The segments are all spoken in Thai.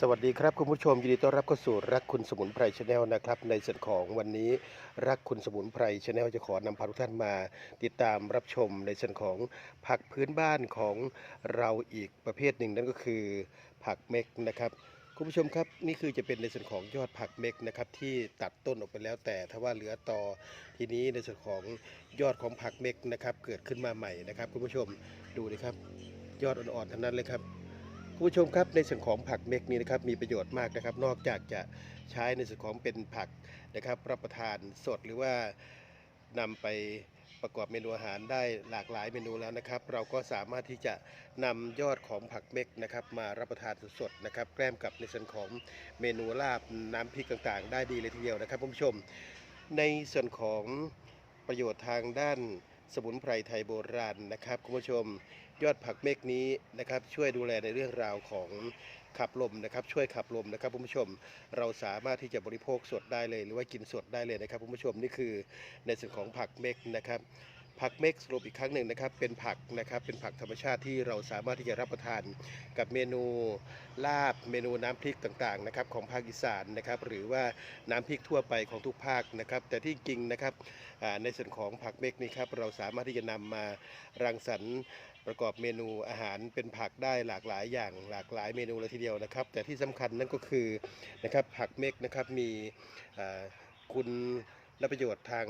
สวัสดีครับคุณผู้ชมยินดีต้อนรับเข้าสู่รักคุณสมุนไพรชาแนลนะครับในส่วนของวันนี้รักคุณสมุนไพรชาแนลจะขอนำพาทุกท่านมา ติดตามรับชมในส่วนของผักพื้นบ้านของเราอีกประเภทหนึ่งนั่นก็คือผักเม็กนะครับคุณผู้ชมครับนี่คือจะเป็นในส่วนของยอดผักเม็กนะครับที่ตัดต้นออกไปแล้วแต่ถ้าว่าเหลือต่อทีนี้ในส่วนของยอดของผักเม็กนะครับเกิดขึ้นมาใหม่นะครับ คุณผู้ชมดูนะครับยอดอ่อนๆทั้งนั้นเลยครับ ผู้ชมครับในส่วนของผักเม็กนี้นะครับมีประโยชน์มากนะครับ นอกจากจะใช้ในส่วนของเป็นผักนะครับ รับประทานสดหรือว่านำไปประกอบเมนูอาหารได้หลากหลายเมนูแล้วนะครับ เราก็สามารถที่จะนำยอดของผักเม็กนะครับมารับประทานสดๆนะครับแกล้มกับในส่วนของเมนูลาบน้ำพริกต่างๆ ได้ดีเลยทีเดียวนะครับผู้ชม ในส่วนของประโยชน์ทางด้าน สมุนไพรไทยโบราณนะครับคุณผู้ชมยอดผักเมกนี้นะครับช่วยดูแลในเรื่องราวของขับลมนะครับช่วยขับลมนะครับคุณผู้ชมเราสามารถที่จะบริโภคสดได้เลย หรือว่ากินสดได้เลยนะครับคุณผู้ชมนี่คือในส่วนของผักเมกนะครับ ผักเม็กสรุปอีกครั้งหนึ่งนะครับ เป็นผักนะครับ เป็นผักธรรมชาติที่เราสามารถที่จะรับประทานกับเมนูลาบ เมนูน้ำพริกต่างๆนะครับของภาคอีสานนะครับ หรือว่าน้ำพริกทั่วไปของทุกภาคนะครับ แต่ที่จริงนะครับในส่วนของผักเม็กนี่ครับเราสามารถที่จะนำมารังสรรค์ประกอบเมนูอาหารเป็นผักได้หลากหลายอย่างหลากหลายเมนูเลยทีเดียวนะครับ แต่ที่สำคัญนั่นก็คือนะครับผักเม็กนะครับมีคุณและประโยชน์ทาง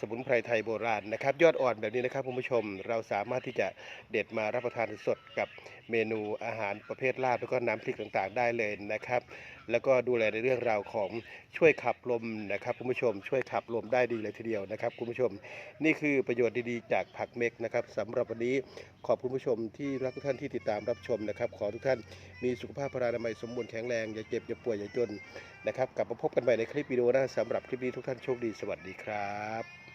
สมุนไพรไทยโบราณนะครับ ยอดอ่อนแบบนี้นะครับคุณผู้ชมเราสามารถที่จะเด็ดมารับประทานสดกับเมนูอาหารประเภทลาบแล้วก็น้ำพริกต่างๆ ได้เลยนะครับ แล้วก็ดูแลในเรื่องราวของช่วยขับลมนะครับคุณผู้ชม ช่วยขับลมได้ดีเลยทีเดียวนะครับคุณผู้ชม นี่คือประโยชน์ดีๆ จากผักเม็กนะครับสำหรับวันนี้ขอบคุณผู้ชมที่รักทุกท่านที่ติดตามรับชมนะครับ ขอทุกท่านมีสุขภาพพรานามัยสมบูรณ์แข็งแรงอย่าเจ็บอย่าป่วยอย่าจนนะครับกลับมาพบกันใหม่ในคลิปวิดีโอหน้าสำหรับคลิปนี้ทุกท่านโชคดีสวัสดีครับ